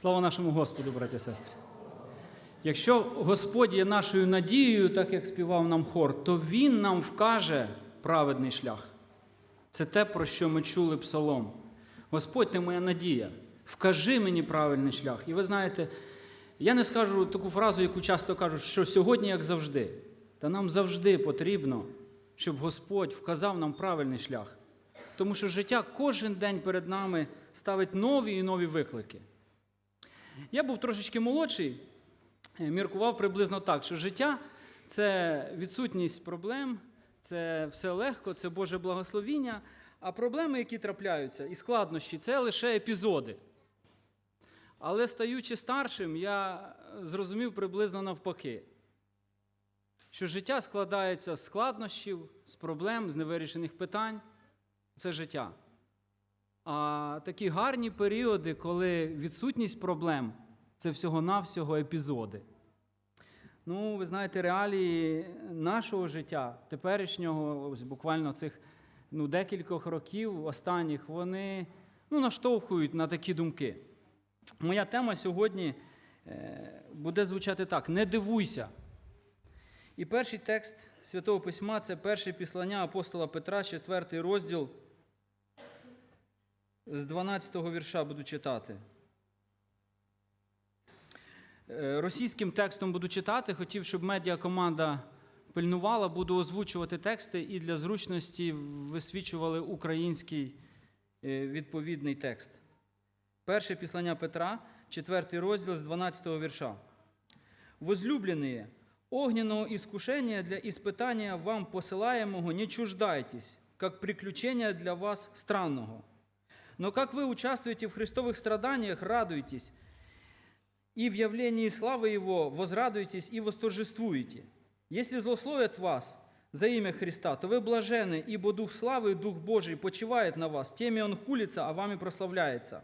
Слава нашому Господу, браті і сестри. Якщо Господь є нашою надією, так як співав нам хор, то Він нам вкаже праведний шлях. Це те, про що ми чули псалом. Господь, ти моя надія, вкажи мені правильний шлях. І ви знаєте, я не скажу таку фразу, яку часто кажуть, що сьогодні, як завжди, та нам завжди потрібно, щоб Господь вказав нам правильний шлях. Тому що життя кожен день перед нами ставить нові і нові виклики. Я був трошечки молодший, е, міркував приблизно так, що життя це відсутність проблем, це все легко, це Боже благословіння, а проблеми, які трапляються, і складнощі це лише епізоди. Але стаючи старшим, я зрозумів приблизно навпаки, що життя складається з складнощів, з проблем, з невирішених питань. Це життя. А такі гарні періоди, коли відсутність проблем це всього-навсього епізоди. Ну, ви знаєте, реалії нашого життя, теперішнього, ось буквально цих ну, декількох років останніх, вони ну, наштовхують на такі думки. Моя тема сьогодні е, буде звучати так: не дивуйся. І перший текст Святого Письма це перше післання апостола Петра, 4 розділ З 12-го вірша буду читати. Е, Російським текстом буду читати. Хотів, щоб медіакоманда пильнувала, буду озвучувати тексти і для зручності висвічували український е, відповідний текст. Перше післання Петра, 4 розділ з 12 вірша. Возлюбленные, огненного искушения для испытания вам посылаемого не чуждайтесь, как приключения для вас странного. Но как вы участвуете в христовых страданиях, радуйтесь, и в явлении славы Его возрадуйтесь и восторжествуете. Если злословят вас за имя Христа, то вы блажены, ибо Дух славы Дух Божий почивает на вас, теми Он хулится, а вами прославляется.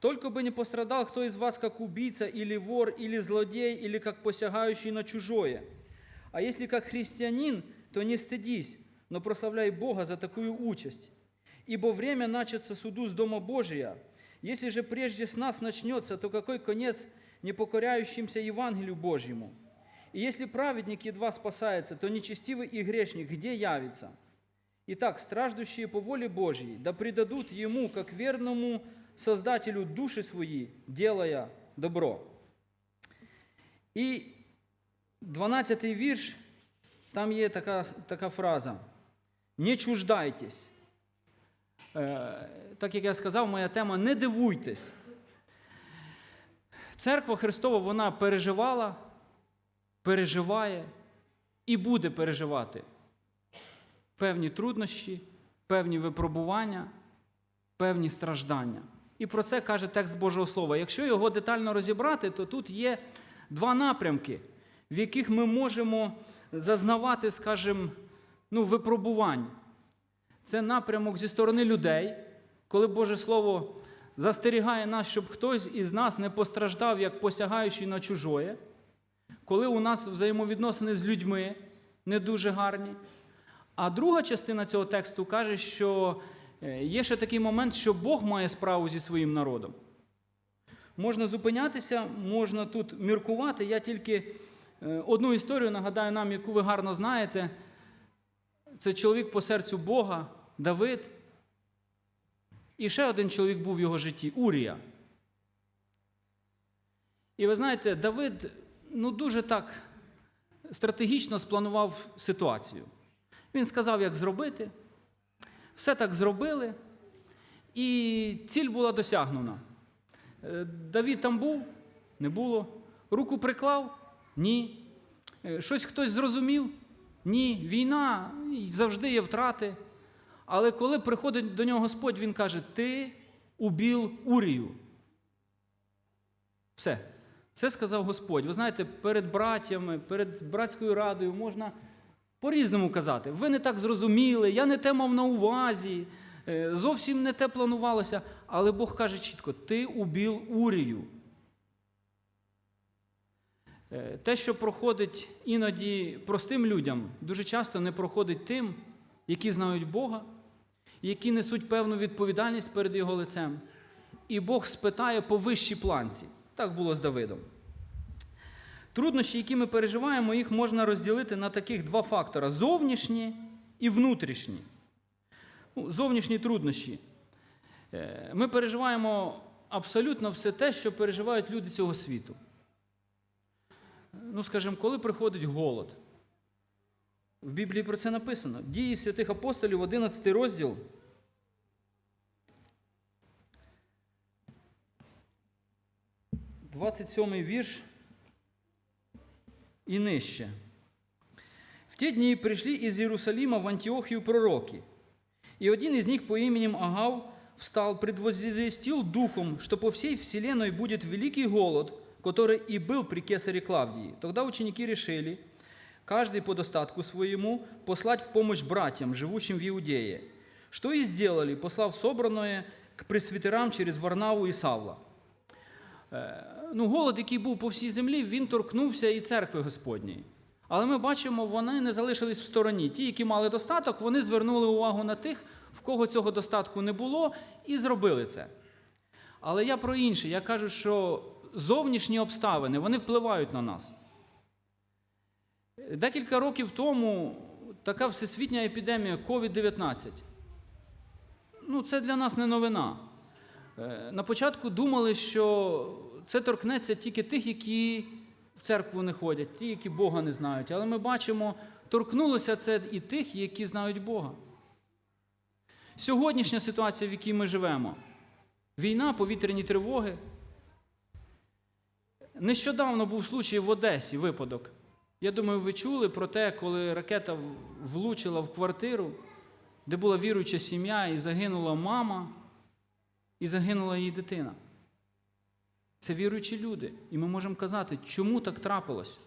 Только бы не пострадал кто из вас, как убийца, или вор, или злодей, или как посягающий на чужое. А если как христианин, то не стыдись, но прославляй Бога за такую участь. Ибо время начаться суду с Дома Божия. Если же прежде с нас начнется, то какой конец непокоряющимся Евангелию Божьему? И если праведник едва спасается, то нечестивый и грешник где явится? Итак, страждущие по воле Божьей, да предадут Ему, как верному Создателю души свои, делая добро. І 12-й вірш, там є така, така фраза: не чуждайтесь. Е, так як я сказав, моя тема не дивуйтесь. Церква Христова вона переживала, переживає і буде переживати певні труднощі, певні випробування, певні страждання. І про це каже текст Божого Слова. Якщо його детально розібрати, то тут є два напрямки, в яких ми можемо зазнавати, скажімо, ну, випробувань. Це напрямок зі сторони людей, коли Боже Слово застерігає нас, щоб хтось із нас не постраждав, як посягаючий на чужое, коли у нас взаємовідносини з людьми не дуже гарні. А друга частина цього тексту каже, що е, є ще такий момент, що Бог має справу зі своїм народом. Можна зупинятися, можна тут міркувати. Я тільки е, одну історію нагадаю нам, яку ви гарно знаєте. Це чоловік по серцю Бога, Давид. І ще один чоловік був в його житті Урія. І ви знаєте, Давид ну, дуже так стратегічно спланував ситуацію. Він сказав, як зробити. Все так зробили, і ціль була досягнена. Е, Давід там був? Не було. Руку приклав? Ні. Е, Щось хтось зрозумів? Ні. Війна завжди є втрати. Але коли приходить до нього Господь, він каже: Ти убіл Урію. Все. Це сказав Господь. Ви знаєте, перед братями, перед братською радою можна по-різному казати. Ви не так зрозуміли, я не те мав на увазі, е, зовсім не те планувалося. Але Бог каже чітко: ти убіл Урію. Е, Те, що проходить іноді простим людям, дуже часто не проходить тим, які знають Бога, які несуть певну відповідальність перед Його лицем. і Бог спитає по вищій планці. Так було з Давидом. Труднощі, які ми переживаємо, їх можна розділити на таких два фактора: зовнішні і внутрішні. Ну, Зовнішні труднощі. Е, Ми переживаємо абсолютно все те, що переживають люди цього світу. Ну, скажімо, коли приходить голод. В Біблії про це написано. Дії святих апостолів, 11 розділ. Двадцять сьомий вірш и нище. В те дни пришли из Иерусалима в Антиохию пророки, и один из них по именем Агав встал, предвозвестил духом, что по всей вселенной будет великий голод, который и был при кесаре Клавдии. Тогда ученики решили, каждый по достатку своему, послать в помощь братьям, живущим в Иудее. Что и сделали, послав собранное к пресвитерам через Варнаву и Савла. ну, голод, який був по всій землі, він торкнувся і церкви Господньої. Але ми бачимо, вони не залишились в стороні. Ті, які мали достаток, вони звернули увагу на тих, в кого цього достатку не було, і зробили це. Але я про інше. Я кажу, що зовнішні обставини вони впливають на нас. Декілька років тому така всесвітня епідемія COVID-19. Ну, це для нас не новина. Е, На початку думали, що це торкнеться тільки тих, які в церкву не ходять, ті, які Бога не знають. Але ми бачимо, торкнулося це і тих, які знають Бога. Сьогоднішня ситуація, в якій ми живемо, війна, повітряні тривоги. Нещодавно був случай в Одесі випадок. Я думаю, ви чули про те, коли ракета влучила в квартиру, де була віруюча сім'я, і загинула мама, і загинула її дитина. Це віруючі люди. І ми можемо казати, чому так трапилось.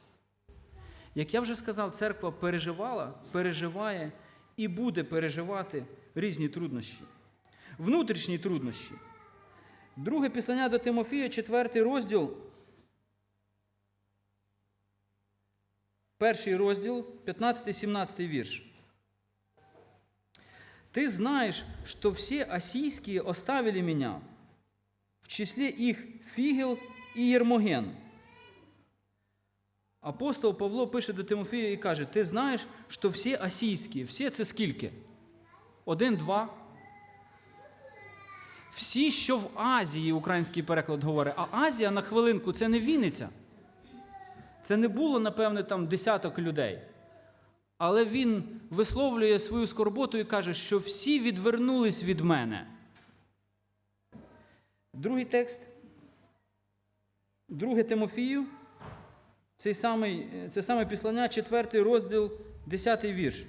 Як я вже сказав, церква переживала, переживає і буде переживати різні труднощі. Внутрішні труднощі. Друге післання до Тимофія, четвертий розділ. Перший розділ, 15-17 вірш. Ты знаешь, что все осийские оставили меня, в числе их Фігел і Єрмоген. Апостол Павло пише до Тимофія і каже: Ти знаєш, що всі асійські, всі це скільки? Один, два. Всі, що в Азії, український переклад говорить, а Азія на хвилинку це не Вінниця. Це не було, напевне, там десяток людей. Але він висловлює свою скорботу і каже, що всі відвернулись від мене. Другий текст. Друге Тимофію, цей самий, це саме післання, 4 розділ, 10 вірш.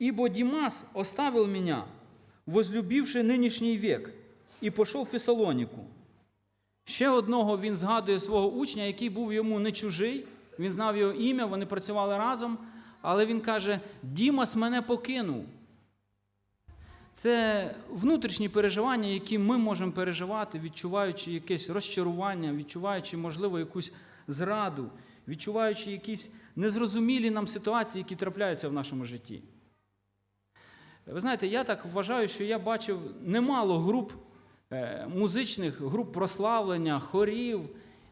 «Ибо Димас оставил меня, возлюбивши нинішній век, і пішов в Фесалоніку. Ще одного він згадує свого учня, який був йому не чужий, він знав його ім'я, вони працювали разом, але він каже: Дімас мене покинув. Це внутрішні переживання, які ми можемо переживати, відчуваючи якесь розчарування, відчуваючи, можливо, якусь зраду, відчуваючи якісь незрозумілі нам ситуації, які трапляються в нашому житті. Ви знаєте, я так вважаю, що я бачив немало груп музичних, груп прославлення, хорів,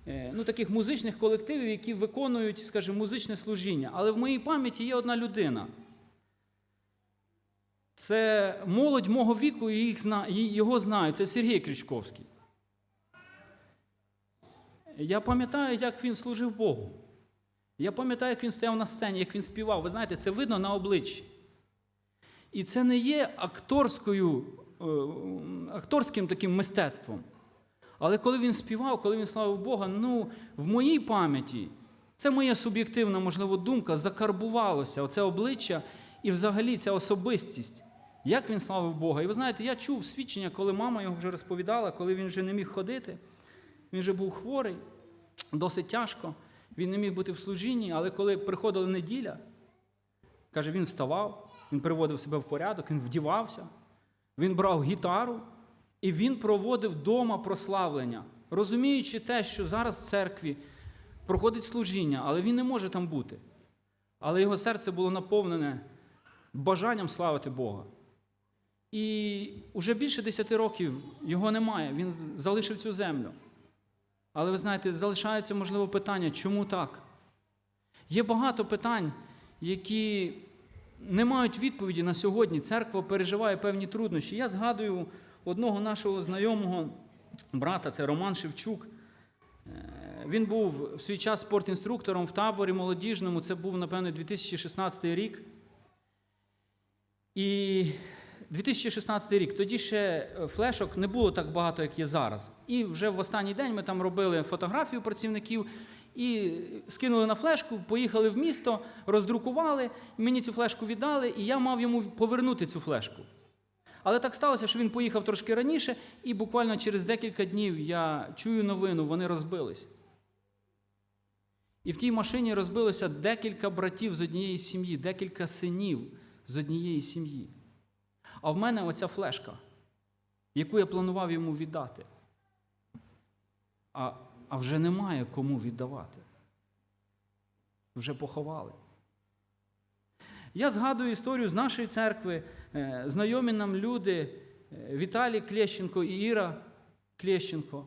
е, ну, таких музичних колективів, які виконують, скажімо, музичне служіння. Але в моїй пам'яті є одна людина. Це молодь мого віку, і його знають. Це Сергій Крючковський. Я пам'ятаю, як він служив Богу. Я пам'ятаю, як він стояв на сцені, як він співав. Ви знаєте, це видно на обличчі. І це не є акторською, е, акторським таким мистецтвом. Але коли він співав, коли він славив Бога, ну, в моїй пам'яті, це моя суб'єктивна, можливо, думка, закарбувалося оце обличчя і взагалі ця особистість. Як він славив Бога? І ви знаєте, я чув свідчення, коли мама його вже розповідала, коли він вже не міг ходити. Він вже був хворий, досить тяжко. Він не міг бути в служінні, але коли приходила неділя, каже, він вставав, він приводив себе в порядок, він вдівався, він брав гітару і він проводив вдома прославлення, розуміючи те, що зараз в церкві проходить служіння, але він не може там бути. Але його серце було наповнене бажанням славити Бога. І вже більше 10 років його немає, він залишив цю землю. Але ви знаєте, залишається, можливо, питання, чому так? Є багато питань, які не мають відповіді на сьогодні. Церква переживає певні труднощі. Я згадую одного нашого знайомого брата, це Роман Шевчук. Е, Він був в свій час спортінструктором в таборі молодіжному. Це був, напевно, 2016 рік. І 2016 рік, тоді ще е, флешок не було так багато, як є зараз. І вже в останній день ми там робили фотографію працівників і скинули на флешку, поїхали в місто, роздрукували, мені цю флешку віддали, і я мав йому повернути цю флешку. Але так сталося, що він поїхав трошки раніше, і буквально через декілька днів я чую новину, вони розбились. І в тій машині розбилося декілька братів з однієї сім'ї, декілька синів з однієї сім'ї. А в мене оця флешка, яку я планував йому віддати. А, а вже немає кому віддавати. Вже поховали. Я згадую історію з нашої церкви, е, знайомі нам люди е, Віталій Клещенко і Іра Клещенко.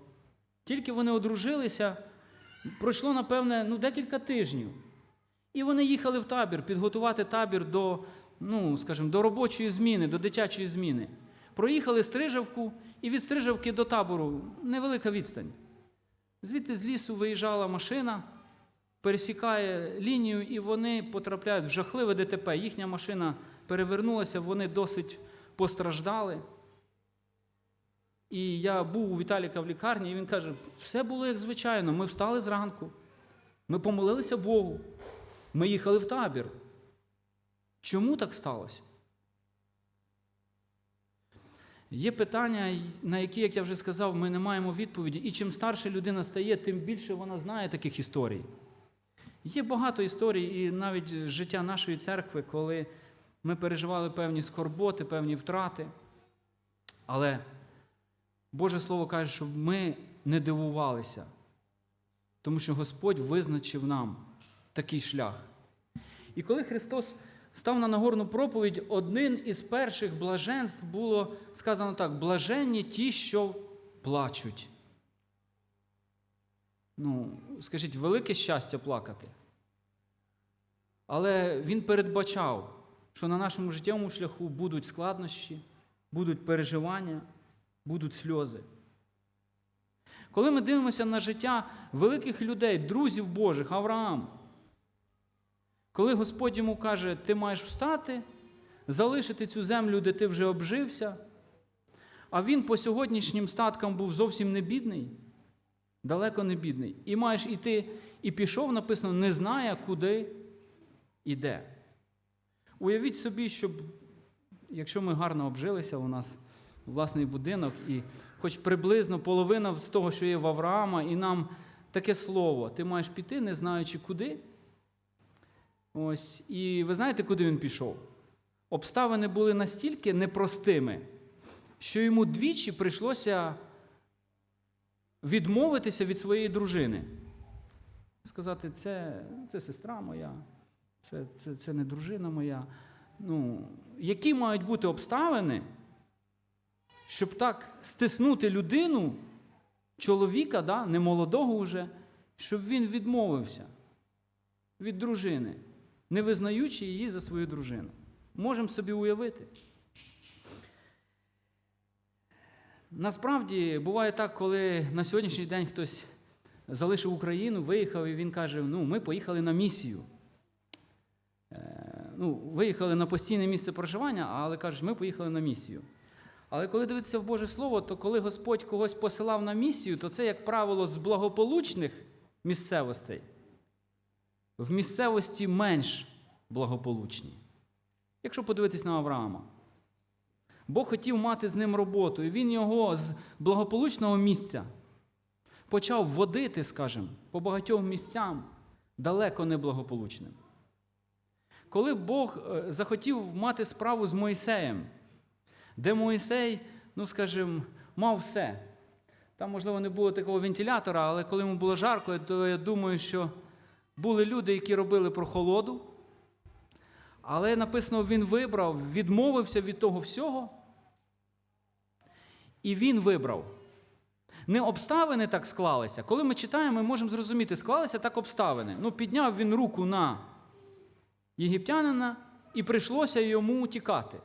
Тільки вони одружилися, пройшло, напевне, ну, декілька тижнів. І вони їхали в табір, підготувати табір до, ну, скажімо, до робочої зміни, до дитячої зміни. Проїхали Стрижавку, і від Стрижавки до табору невелика відстань. Звідти з лісу виїжджала машина, пересікає лінію, і вони потрапляють в жахливе ДТП. Їхня машина перевернулася, вони досить постраждали. І я був у Віталіка в лікарні, і він каже: все було як звичайно. Ми встали зранку, ми помолилися Богу, ми їхали в табір. Чому так сталося? Є питання, на які, як я вже сказав, ми не маємо відповіді. І чим старше людина стає, тим більше вона знає таких історій. Є багато історій, і навіть життя нашої церкви, коли ми переживали певні скорботи, певні втрати. Але Боже Слово каже, щоб ми не дивувалися, тому що Господь визначив нам такий шлях. І коли Христос став на Нагорну проповідь, один із перших блаженств було сказано так: блаженні ті, що плачуть. Ну, скажіть, велике щастя плакати. Але він передбачав, що на нашому життєвому шляху будуть складнощі, будуть переживання, будуть сльози. Коли ми дивимося на життя великих людей, друзів Божих, Авраам, коли Господь йому каже, ти маєш встати, залишити цю землю, де ти вже обжився, а він по сьогоднішнім статкам був зовсім не бідний, далеко не бідний. І маєш іти, і пішов, написано, не знає, куди іде. Уявіть собі, щоб, якщо ми гарно обжилися, у нас власний будинок, і хоч приблизно половина з того, що є в Авраама, і нам таке слово, ти маєш піти, не знаючи куди. Ось, і ви знаєте, куди він пішов? Обставини були настільки непростими, що йому двічі прийшлося відмовитися від своєї дружини. Сказати, це, це сестра моя, це, це, це не дружина моя. Ну, які мають бути обставини, щоб так стиснути людину, чоловіка, да, не молодого вже, щоб він відмовився від дружини, не визнаючи її за свою дружину. Можемо собі уявити. Насправді буває так, коли на сьогоднішній день хтось залишив Україну, виїхав, і він каже: ну, ми поїхали на місію. Е, ну, Виїхали на постійне місце проживання, але кажуть, ми поїхали на місію. Але коли дивитися в Боже Слово, то коли Господь когось посилав на місію, то це, як правило, з благополучних місцевостей. В місцевості менш благополучні. Якщо подивитись на Авраама. Бог хотів мати з ним роботу, і він його з благополучного місця почав водити, скажімо, по багатьом місцям далеко неблагополучним. Коли Бог е, захотів мати справу з Моїсеєм, де Моїсей, ну скажімо, мав все. Там, можливо, не було такого вентилятора, але коли йому було жарко, то я думаю, що були люди, які робили прохолоду. Але написано, він вибрав, відмовився від того всього І він вибрав. Не обставини так склалися. Коли ми читаємо, ми можемо зрозуміти, склалися так обставини. Ну, підняв він руку на єгиптянина і прийшлося йому тікати.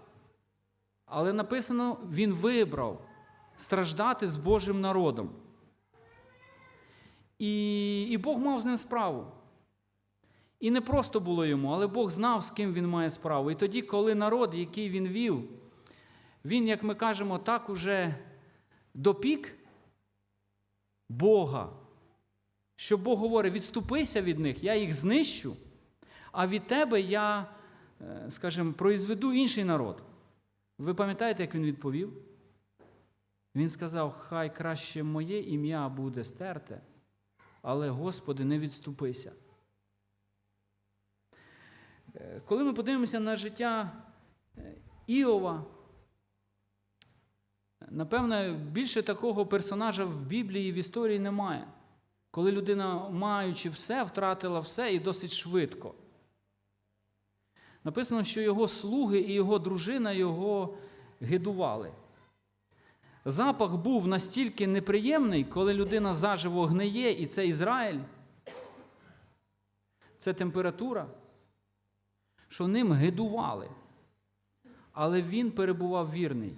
Але написано, він вибрав страждати з Божим народом. І, і Бог мав з ним справу. І не просто було йому, але Бог знав, з ким він має справу. І тоді, коли народ, який він вів, він, як ми кажемо, так уже допік Бога, що Бог говорить: відступися від них, я їх знищу, а від тебе я, е, скажімо, произведу інший народ. Ви пам'ятаєте, як він відповів? Він сказав: Хай краще моє ім'я буде стерте, але, Господи, не відступися. Е, Коли ми подивимося на життя е, Іова, напевне, більше такого персонажа в Біблії в історії немає. Коли людина, маючи все, втратила все і досить швидко. Написано, що його слуги і його дружина його гидували. Запах був настільки неприємний, коли людина заживо гниє, і це Ізраїль, це температура, що ним гидували. Але він перебував вірний.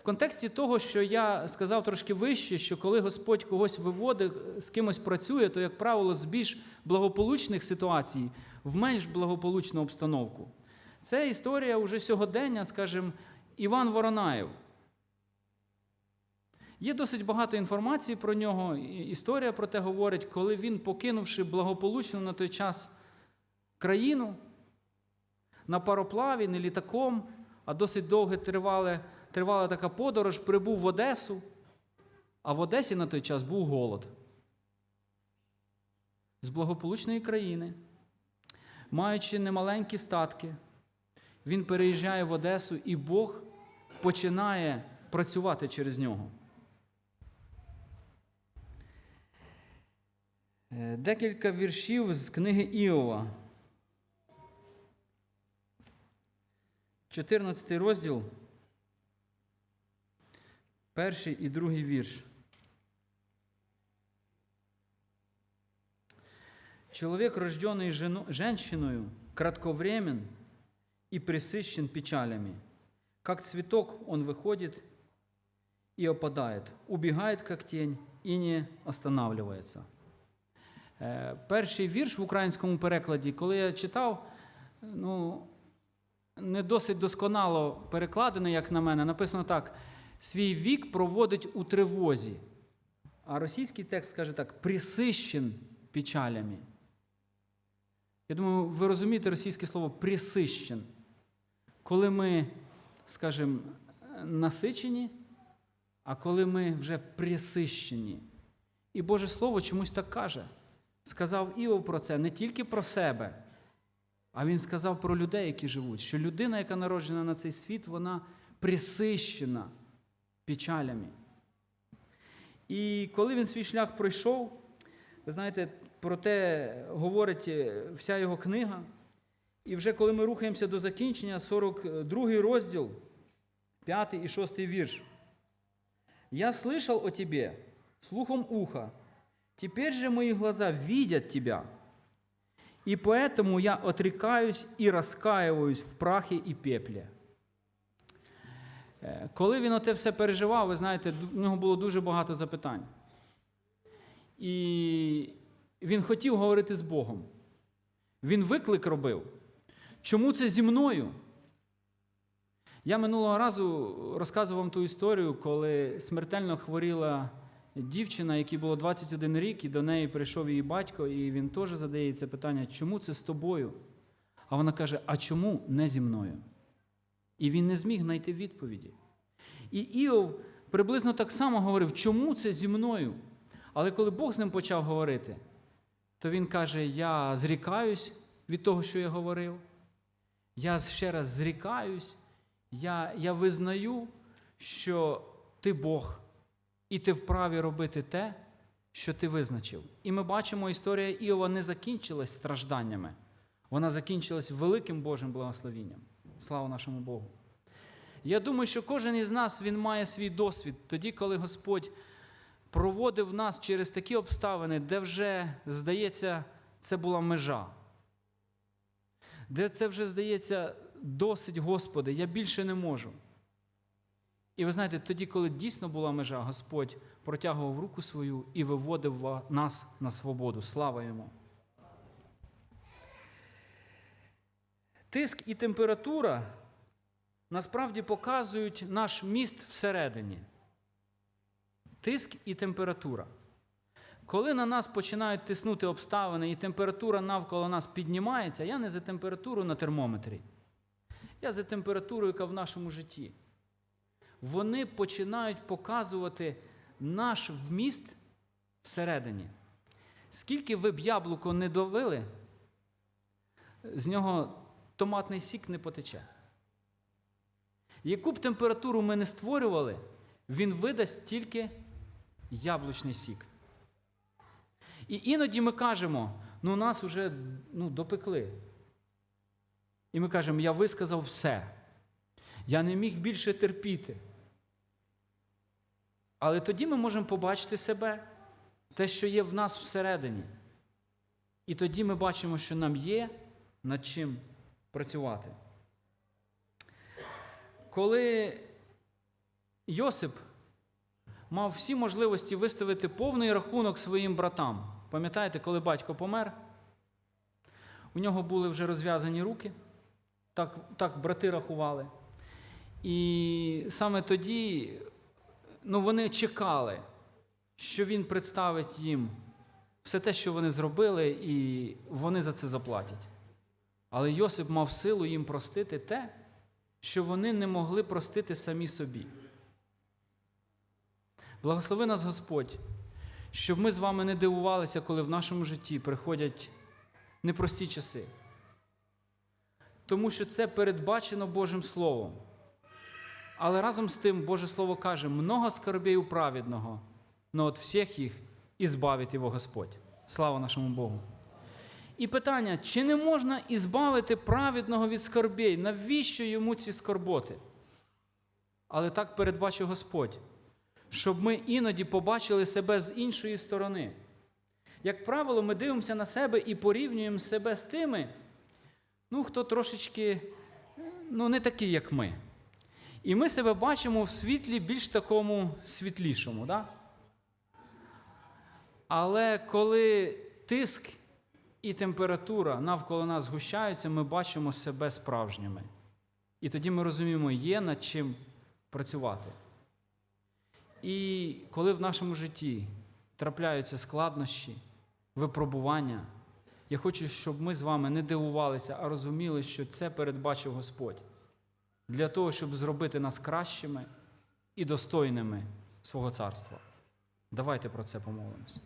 В контексті того, що я сказав трошки вище, що коли Господь когось виводить, з кимось працює, то, як правило, з більш благополучних ситуацій в менш благополучну обстановку. Це історія уже сьогодення, скажімо, Іван Воронаєв. Є досить багато інформації про нього. Історія про те говорить, коли він, покинувши благополучну на той час країну, на пароплаві, не літаком, а досить довге тривала, тривала така подорож, прибув в Одесу, а в Одесі на той час був голод. З благополучної країни, маючи немаленькі статки, він переїжджає в Одесу, і Бог починає працювати через нього. Е, Декілька віршів з книги Іова. 14 розділ, перший і другий вірш. Человек, рожденный жено- женщиною, кратковремен и присыщен печалями. Как цветок он выходит и опадает, убегает, как тень, и не останавливается. Е, Перший вірш в українському перекладі, коли я читав, ну, не досить досконало перекладений, як на мене, написано так: свій вік проводить у тривозі. А російський текст каже так: присищен печалями. Я думаю, ви розумієте російське слово присищен. Коли ми, скажімо, насичені, а коли ми вже присищені. І Боже Слово чомусь так каже. Сказав Іов про це не тільки про себе, а він сказав про людей, які живуть, що людина, яка народжена на цей світ, вона присищена печалями. І коли він свій шлях пройшов, ви знаєте, про те говорить е, вся його книга. І вже коли ми рухаємося до закінчення, 42 розділ, 5 і 6 вірш. «Я слышал о тебе слухом уха, теперь же мои глаза видят тебя, и поэтому я отрекаюсь и раскаиваюсь в прахе и пепле». Коли він оте все переживав, ви знаєте, в нього було дуже багато запитань. І він хотів говорити з Богом. Він виклик робив. Чому це зі мною? Я минулого разу розказував вам ту історію, коли смертельно хворіла дівчина, якій було 21 рік, і до неї прийшов її батько, і він теж задає це питання, чому це з тобою? А вона каже: а чому не зі мною? І він не зміг знайти відповіді. І Іов приблизно так само говорив, чому це зі мною? Але коли Бог з ним почав говорити, то він каже: Я зрікаюсь від того, що я говорив. Я ще раз зрікаюсь, я, я визнаю, що ти Бог, і ти вправі робити те, що ти визначив. І ми бачимо, історія Іова не закінчилась стражданнями, вона закінчилась великим Божим благословінням. Слава нашому Богу. Я думаю, що кожен із нас він має свій досвід тоді, коли Господь проводив нас через такі обставини, де вже, здається, це була межа. Де це вже здається досить, Господи, я більше не можу. І ви знаєте, тоді, коли дійсно була межа, Господь протягував руку свою і виводив нас на свободу. Слава йому. Тиск і температура насправді показують наш міст всередині. Тиск і температура. Коли на нас починають тиснути обставини і температура навколо нас піднімається, я не за температуру на термометрі, я за температурою, яка в нашому житті. Вони починають показувати наш вміст всередині. Скільки ви б яблуко не довели, з нього томатний сік не потече. Яку б температуру ми не створювали, він видасть тільки яблучний сік. І іноді ми кажемо, ну нас уже ну, допекли. І ми кажемо, я висказав все. Я не міг більше терпіти. Але тоді ми можемо побачити себе, те, що є в нас всередині. І тоді ми бачимо, що нам є над чим працювати. Коли Йосип мав всі можливості виставити повний рахунок своїм братам, пам'ятаєте, коли батько помер, у нього були вже розв'язані руки, так, так брати рахували. І саме тоді ну, вони чекали, що він представить їм все те, що вони зробили, і вони за це заплатять. Але Йосип мав силу їм простити те, що вони не могли простити самі собі. Благослови нас Господь, щоб ми з вами не дивувалися, коли в нашому житті приходять непрості часи. Тому що це передбачено Божим Словом. Але разом з тим Боже Слово каже, много скорбей у праведного, но от всіх їх і збавить його Господь. Слава нашому Богу. І питання, чи не можна ізбавити праведного від скорбей? Навіщо йому ці скорботи? Але так передбачив Господь, щоб ми іноді побачили себе з іншої сторони. Як правило, ми дивимося на себе і порівнюємо себе з тими, ну, хто трошечки ну, не такий, як ми. І ми себе бачимо в світлі більш такому світлішому. Да? Але коли тиск і температура навколо нас згущаються, ми бачимо себе справжніми. І тоді ми розуміємо, є над чим працювати. І коли в нашому житті трапляються складнощі, випробування, я хочу, щоб ми з вами не дивувалися, а розуміли, що це передбачив Господь для того, щоб зробити нас кращими і достойними свого царства. Давайте про це помолимося.